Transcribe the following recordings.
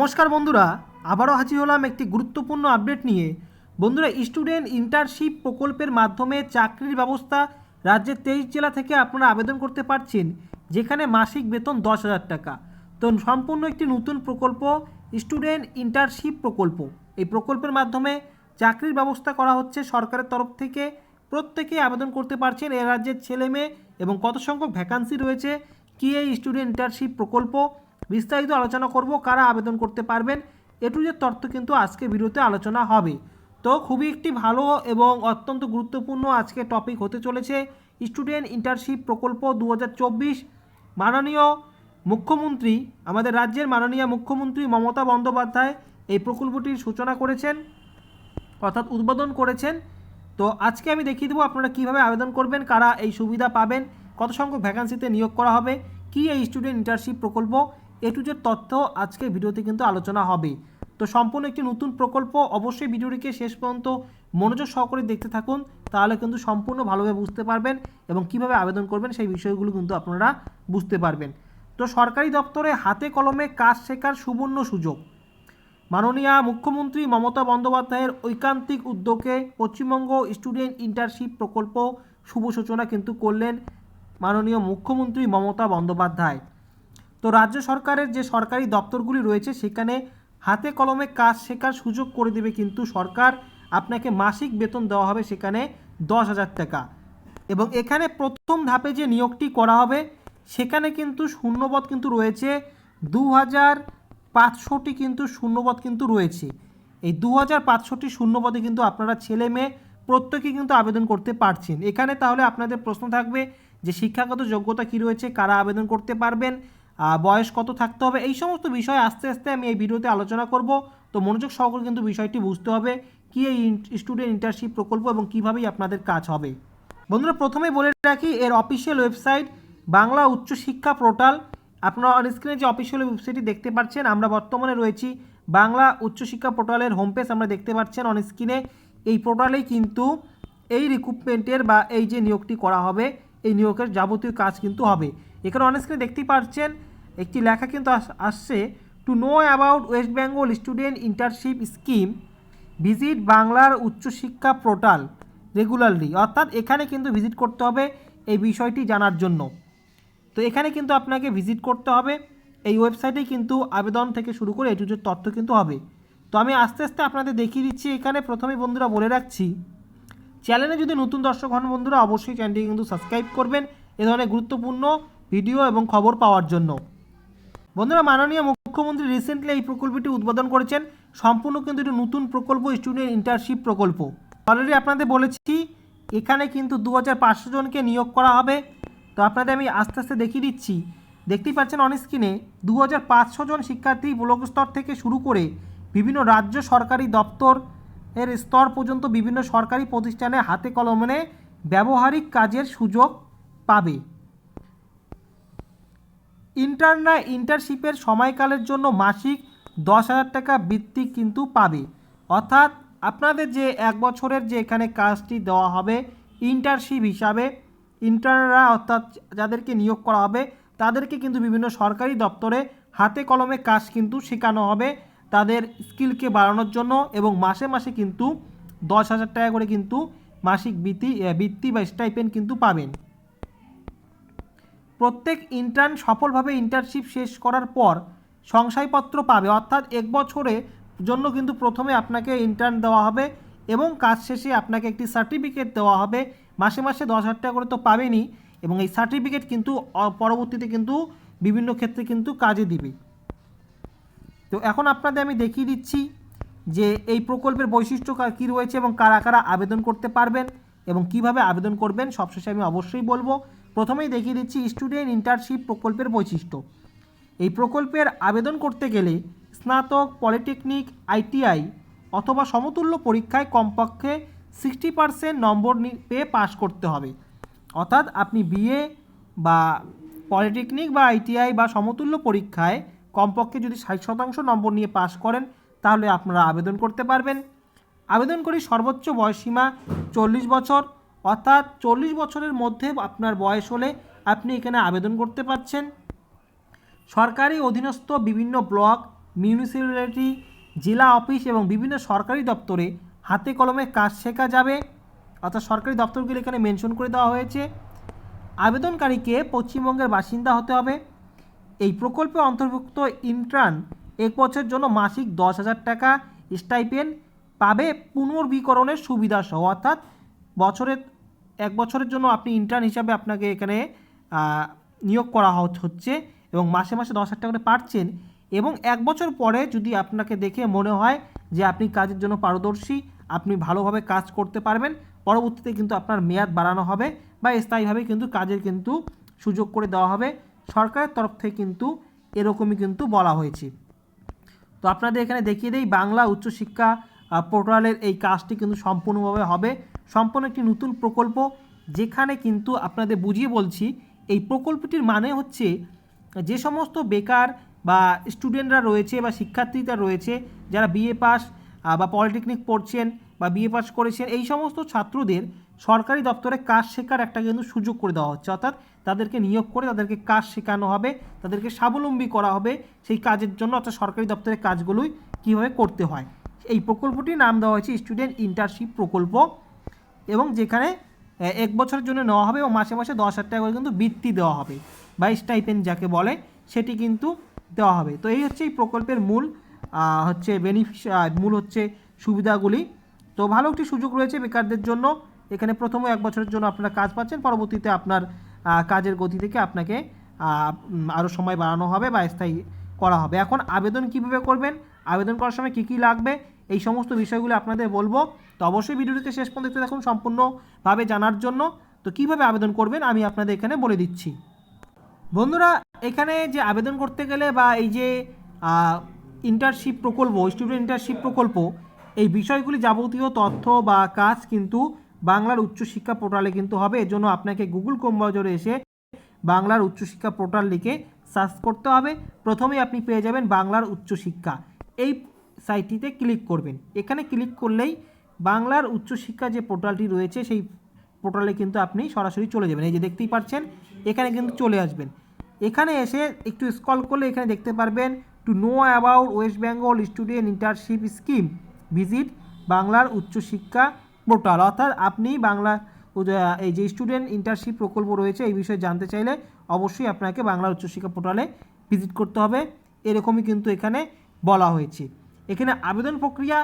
নমস্কার বন্ধুরা, আবারও হাজির হলাম একটি গুরুত্বপূর্ণ আপডেট নিয়ে। বন্ধুরা, স্টুডেন্ট ইন্টার্নশিপ প্রকল্পের মাধ্যমে চাকরির ব্যবস্থা রাজ্যের তেইশ জেলা থেকে আপনারা আবেদন করতে পারছেন, যেখানে মাসিক বেতন দশ হাজার টাকা। তো সম্পূর্ণ একটি নতুন প্রকল্প, স্টুডেন্ট ইন্টার্নশিপ প্রকল্প। এই প্রকল্পের মাধ্যমে চাকরির ব্যবস্থা করা হচ্ছে সরকারের তরফ থেকে। প্রত্যেকেই আবেদন করতে পারছেন এ রাজ্যের ছেলে মেয়ে এবং কত সংখ্যক ভ্যাকান্সি রয়েছে, কি এই স্টুডেন্ট ইন্টার্নশিপ প্রকল্প বিস্তারিত আলোচনা করব কারা আবেদন করতে পারবেন। এটু যে তথ্য কিন্তু আজকে ভিডিওতে আলোচনা হবে। তো খুবই একটি ভালো এবং অত্যন্ত গুরুত্বপূর্ণ আজকে টপিক হতে চলেছে স্টুডেন্ট ইন্টার্নশিপ প্রকল্প দু হাজার চব্বিশ। মাননীয় মুখ্যমন্ত্রী, আমাদের রাজ্যের মাননীয় মুখ্যমন্ত্রী মমতা বন্দ্যোপাধ্যায় এই প্রকল্পটির সূচনা করেছেন, অর্থাৎ উদ্বোধন করেছেন। তো আজকে আমি দেখিয়ে দেবো আপনারা কীভাবে আবেদন করবেন, কারা এই সুবিধা পাবেন, কত সংখ্যক ভ্যাকান্সিতে নিয়োগ করা হবে, কি এই স্টুডেন্ট ইন্টার্নশিপ প্রকল্প এ টু জেড তথ্য আজকে ভিডিওতে কিন্তু আলোচনা হবে। তো সম্পূর্ণ একটি নতুন প্রকল্প, অবশ্যই ভিডিওটিকে শেষ পর্যন্ত মনোযোগ সহকারে দেখতে থাকুন, তাহলে কিন্তু সম্পূর্ণ ভালোভাবে বুঝতে পারবেন এবং কীভাবে আবেদন করবেন সেই বিষয়গুলো কিন্তু আপনারা বুঝতে পারবেন। তো সরকারি দপ্তরে হাতে কলমে কাজ শেখার সুবর্ণ সুযোগ। মাননীয় মুখ্যমন্ত্রী মমতা বন্দ্যোপাধ্যায়ের ঐকান্তিক উদ্যোগে পশ্চিমবঙ্গ স্টুডেন্ট ইন্টার্নশিপ প্রকল্প শুভ সূচনা কিন্তু করলেন মাননীয় মুখ্যমন্ত্রী মমতা বন্দ্যোপাধ্যায়। তো রাজ্য সরকারের যে সরকারি দপ্তরগুলি রয়েছে, সেখানে হাতে কলমে কাজ শেখার সুযোগ করে দেবে কিন্তু সরকার। আপনাকে মাসিক বেতন দেওয়া হবে সেখানে দশ হাজার টাকা। এবং এখানে প্রথম ধাপে যে নিয়োগটি করা হবে, সেখানে কিন্তু শূন্যপদ কিন্তু রয়েছে। দু হাজার পাঁচশোটি কিন্তু শূন্যপদ কিন্তু রয়েছে। এই দু হাজার পাঁচশোটি শূন্যপদে কিন্তু আপনারা ছেলে মেয়ে প্রত্যেকেই কিন্তু আবেদন করতে পারছেন। এখানে তাহলে আপনাদের প্রশ্ন থাকবে যে শিক্ষাগত যোগ্যতা কী রয়েছে, কারা আবেদন করতে পারবেন? বয়স কত থাকতে হবে? এই সমস্ত বিষয় আস্তে আস্তে আমি এই ভিডিওতে আলোচনা করব। তো মনোযোগ সহকারে কিন্তু বিষয়টি বুঝতে হবে, কি এই স্টুডেন্ট ইন্টার্নশিপ প্রকল্প এবং কীভাবেই আপনাদের কাজ হবে। বন্ধুরা, প্রথমে বলে রাখি, এর অফিসিয়াল ওয়েবসাইট বাংলা উচ্চশিক্ষা পোর্টাল আপনারা স্ক্রিনে যে অফিসিয়াল ওয়েবসাইটটি দেখতে পাচ্ছেন, আমরা বর্তমানে রয়েছি বাংলা উচ্চশিক্ষা পোর্টালের হোম পেজ আমরা দেখতে পাচ্ছেন অন স্ক্রিনে এই পোর্টালেই কিন্তু এই রিক্রুটমেন্টের বা এই যে নিয়োগটি করা হবে, এই নিয়োগের যাবতীয় কাজ কিন্তু হবে। এখানে অন স্ক্রিনে দেখতেই পাচ্ছেন একটি লেখা কিন্তু আস- আসছে to know about West Bengal student internship scheme visit বাংলার উচ্চশিক্ষা পোর্টাল রেগুলারলি অর্থাৎ এখানে কিন্তু ভিজিট করতে হবে এই বিষয়টি জানার জন্য। তো এখানে কিন্তু আপনাকে ভিজিট করতে হবে। এই ওয়েবসাইটেই কিন্তু আবেদন থেকে শুরু করে এটুজের তথ্য কিন্তু হবে। তো আমি আস্তে আস্তে আপনাদের দেখিয়ে দিচ্ছি এখানে। প্রথমেই বন্ধুরা বলে রাখছি, চ্যানেলে যদি নতুন দর্শক হন বন্ধুরা, অবশ্যই চ্যানেলটি কিন্তু সাবস্ক্রাইব করবেন। এ ধরনের গুরুত্বপূর্ণ ভিডিও এবং খবর পাওয়ার জন্য। বন্ধুরা, মাননীয় মুখ্যমন্ত্রী রিসেন্টলি এই প্রকল্পটি উদ্বোধন করেছেন। সম্পূর্ণ কিন্তু একটি নতুন প্রকল্প স্টুডেন্ট ইন্টার্নশিপ প্রকল্প। অলরেডি আপনাদের বলেছি, এখানে কিন্তু দু হাজার পাঁচশো জনকে নিয়োগ করা হবে। তো আপনাদের আমি আস্তে আস্তে দেখিয়ে দিচ্ছি। দেখতেই পাচ্ছেন অন স্ক্রিনে দু হাজার পাঁচশো জন শিক্ষার্থী ব্লক স্তর থেকে শুরু করে বিভিন্ন রাজ্য সরকারি দপ্তর এর স্তর পর্যন্ত বিভিন্ন সরকারি প্রতিষ্ঠানে হাতে কলমে ব্যবহারিক কাজের সুযোগ পাবে। ইন্টারনা ইন্টার্নশিপের সময়কালের জন্য মাসিক দশ হাজার টাকা বৃত্তি কিন্তু পাবে। অর্থাৎ আপনাদের যে এক বছরের যে এখানে কাজটি দেওয়া হবে ইন্টার্নশিপ হিসাবে ইন্টার্নরা অর্থাৎ যাদেরকে নিয়োগ করা হবে, তাদেরকে কিন্তু বিভিন্ন সরকারি দপ্তরে হাতে কলমে কাজ কিন্তু শেখানো হবে। তাদের স্কিলকে বাড়ানোর জন্য এবং মাসে মাসে কিন্তু দশ হাজার টাকা করে কিন্তু মাসিক বৃত্তি বৃত্তি বা স্টাইপেন্ড কিন্তু পাবেন। প্রত্যেক ইন্টার্ন সফলভাবে ইন্টার্নশিপ শেষ করার পর শংসাপত্র পাবে। অর্থাৎ এক বছরে জন্য কিন্তু প্রথমে আপনাকে ইন্টার্ন দেওয়া হবে এবং কাজ শেষে আপনাকে একটি সার্টিফিকেট দেওয়া হবে। মাসে মাসে দশ হাজার টাকা করে তো পাবেনই এবং এই সার্টিফিকেট কিন্তু পরবর্তীতে কিন্তু বিভিন্ন ক্ষেত্রে কিন্তু কাজে দিবে। তো এখন আপনাদের আমি দেখিয়ে দিচ্ছি যে এই প্রকল্পের বৈশিষ্ট্য কী রয়েছে এবং কারা কারা আবেদন করতে পারবেন এবং কীভাবে আবেদন করবেন সবশেষে আমি অবশ্যই বলব। প্রথমেই দেখিয়ে দিচ্ছি স্টুডেন্ট ইন্টার্নশিপ প্রকল্পের বৈশিষ্ট্য। এই প্রকল্পের আবেদন করতে গেলে স্নাতক, পলিটেকনিক, আইটিআই অথবা সমতুল্য পরীক্ষায় কমপক্ষে সিক্সটি পার্সেন্ট নম্বর পেয়ে পাশ করতে হবে। অর্থাৎ আপনি বিএ বা পলিটেকনিক বা আইটিআই বা সমতুল্য পরীক্ষায় কমপক্ষে যদি ষাট শতাংশ নম্বর নিয়ে পাশ করেন, তাহলে আপনারা আবেদন করতে পারবেন। আবেদন করি সর্বোচ্চ বয়সসীমা চল্লিশ বছর। অর্থাৎ চল্লিশ বছরের মধ্যে আপনার বয়স হলে আপনি এখানে আবেদন করতে পারছেন। সরকারি অধীনস্থ বিভিন্ন ব্লক, মিউনিসিপ্যালিটি, জেলা অফিস এবং বিভিন্ন সরকারি দপ্তরে হাতে কলমে কাজ শেখা যাবে। অর্থাৎ সরকারি দপ্তরগুলি এখানে মেনশন করে দেওয়া হয়েছে। আবেদনকারীকে পশ্চিমবঙ্গের বাসিন্দা হতে হবে। এই প্রকল্পে অন্তর্ভুক্ত ইন্টার্ন এক বছরের জন্য মাসিক দশ হাজার টাকা স্টাইপেন পাবে পুনর্বীকরণের সুবিধাসহ অর্থাৎ বছরের এক বছরের জন্য আপনি ইন্টার্ন হিসাবে আপনাকে এখানে নিয়োগ করা হচ্ছে এবং মাসে মাসে দশ হাজার টাকা করে পাচ্ছেন এবং এক বছর পরে যদি আপনাকে দেখে মনে হয় যে আপনি কাজের জন্য পারদর্শী, আপনি ভালোভাবে কাজ করতে পারবেন, পরবর্তীতে কিন্তু আপনার মেয়াদ বাড়ানো হবে বা স্থায়ীভাবে কিন্তু কাজের কিন্তু সুযোগ করে দেওয়া হবে। সরকারের তরফ থেকে কিন্তু এরকমই কিন্তু বলা হয়েছে। তো আপনাদের এখানে দেখিয়ে দেই, বাংলা উচ্চশিক্ষা পোর্টালের এই কাজটি কিন্তু সম্পূর্ণভাবে হবে। সম্পূর্ণ একটি নতুন প্রকল্প, যেখানে কিন্তু আপনাদের বুঝিয়ে বলছি, এই প্রকল্পটির মানে হচ্ছে যে সমস্ত বেকার বা স্টুডেন্টরা রয়েছে বা শিক্ষার্থীরা রয়েছে, যারা বিএ পাস বা পলিটেকনিক পড়ছেন বা বিএ পাস করেছেন, এই সমস্ত ছাত্রদের সরকারি দপ্তরে কাজ শেখার একটা কিন্তু সুযোগ করে দেওয়া হচ্ছে। অর্থাৎ তাদেরকে নিয়োগ করে তাদেরকে কাজ শেখানো হবে, তাদেরকে স্বাবলম্বী করা হবে সেই কাজের জন্য, অর্থাৎ সরকারি দপ্তরের কাজগুলোই কীভাবে করতে হয়। এই প্রকল্পটির নাম দেওয়া হয়েছে স্টুডেন্ট ইন্টার্নশিপ প্রকল্প। এবং যেখানে এক বছরের জন্য নেওয়া হবে এবং মাসে মাসে দশ হাজার টাকা করে কিন্তু বৃত্তি দেওয়া হবে বা স্টাইপেন যাকে বলে, সেটি কিন্তু দেওয়া হবে। তো এই হচ্ছে এই প্রকল্পের মূল হচ্ছে বেনিফিস মূল হচ্ছে সুবিধাগুলি। তো ভালো একটি সুযোগ রয়েছে বেকারদের জন্য। এখানে প্রথমে এক বছরের জন্য আপনারা কাজ পাচ্ছেন, পরবর্তীতে আপনার কাজের গতি থেকে আপনাকে আরও সময় বাড়ানো হবে বা স্থায়ী করা হবে। এখন আবেদন কীভাবে করবেন? আবেদন করার সময় কী কী লাগবে? এই সমস্ত বিষয়গুলো আপনাদের বলব। তো অবশ্যই ভিডিওটিকে শেষ পর্যন্ত দেখতে দেখুন সম্পূর্ণভাবে জানার জন্য। তো কীভাবে আবেদন করবেন আমি আপনাদের এখানে বলে দিচ্ছি। বন্ধুরা, এখানে যে আবেদন করতে গেলে বা এই যে ইন্টার্নশিপ প্রকল্প স্টুডেন্ট ইন্টার্নশিপ প্রকল্প, এই বিষয়গুলি যাবতীয় তথ্য বা কাজ কিন্তু বাংলার উচ্চশিক্ষা পোর্টালে কিন্তু হবে। এর জন্য আপনাকে গুগল ক্রোম ব্রাউজারে এসে বাংলার উচ্চশিক্ষা পোর্টাল লিখে সার্চ করতে হবে। প্রথমেই আপনি পেয়ে যাবেন বাংলার উচ্চশিক্ষা এই সাইটটিতে ক্লিক করবেন। এখানে ক্লিক করলেই বাংলার উচ্চশিক্ষা যে পোর্টালটি রয়েছে, সেই পোর্টালে কিন্তু আপনি সরাসরি চলে যাবেন। এই যে দেখতেই পাচ্ছেন, এখানে কিন্তু চলে আসবেন। এখানে এসে একটু স্কল করলে এখানে দেখতে পারবেন to know about West Bengal student internship scheme visit বাংলার উচ্চশিক্ষা পোর্টাল। অর্থাৎ আপনি বাংলা এই যে স্টুডেন্ট ইন্টার্নশিপ প্রকল্প রয়েছে, এই বিষয়ে জানতে চাইলে অবশ্যই আপনাকে বাংলার উচ্চশিক্ষা পোর্টালে ভিজিট করতে হবে। এরকমই কিন্তু এখানে বলা হয়েছে। এখানে আবেদন প্রক্রিয়া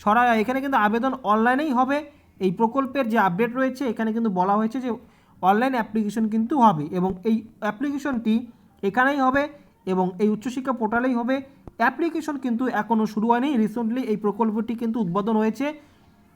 সরা এখানে কিন্তু আবেদন অনলাইনেই হবে। এই প্রকল্পের যে আপডেট রয়েছে, এখানে কিন্তু বলা হয়েছে যে অনলাইন অ্যাপ্লিকেশন কিন্তু হবে এবং এই অ্যাপ্লিকেশনটি এখানেই হবে এবং এই উচ্চশিক্ষা পোর্টালেই হবে। অ্যাপ্লিকেশন কিন্তু এখনও শুরু হয়নি। রিসেন্টলি এই প্রকল্পটি কিন্তু উদ্বোধন হয়েছে।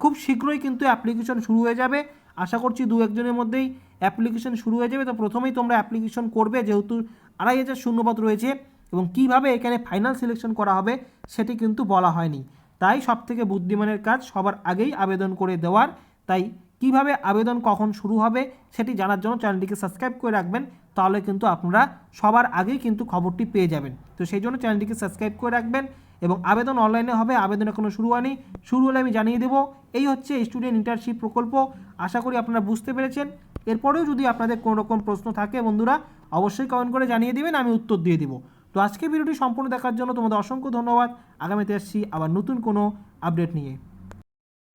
খুব শীঘ্রই কিন্তু অ্যাপ্লিকেশন শুরু হয়ে যাবে। আশা করছি দু একজনের মধ্যেই অ্যাপ্লিকেশন শুরু হয়ে যাবে। তো প্রথমেই তোমরা অ্যাপ্লিকেশন করবে, যেহেতু আড়াই হাজার শূন্যপদ রয়েছে এবং কীভাবে এখানে ফাইনাল সিলেকশন করা হবে, সেটি কিন্তু বলা হয়নি। তাই সব থেকে বুদ্ধিমানের কাজ সবার আগেই আবেদন করে দেওয়ার। তাই কীভাবে আবেদন কখন শুরু হবে সেটি জানার জন্য চ্যানেলটিকে সাবস্ক্রাইব করে রাখবেন, তাহলে কিন্তু আপনারা সবার আগেই কিন্তু খবরটি পেয়ে যাবেন। তো সেই জন্য চ্যানেলটিকে সাবস্ক্রাইব করে রাখবেন এবং আবেদন অনলাইনে হবে, আবেদন এখনও শুরু হয়নি। শুরু হলে আমি জানিয়ে দেবো, এই হচ্ছে স্টুডেন্ট ইন্টার্নশিপ প্রকল্প। আশা করি আপনারা বুঝতে পেরেছেন। এরপরেও যদি আপনাদের কোনো রকম প্রশ্ন থাকে বন্ধুরা, অবশ্যই কমেন্ট করে জানিয়ে দেবেন, আমি উত্তর দিয়ে দেবো। তো আজকে ভিডিওটি সম্পূর্ণ দেখার জন্য তোমাদের অসংখ্য ধন্যবাদ। আগামীতে আসছি আবার নতুন কোনো আপডেট নিয়ে।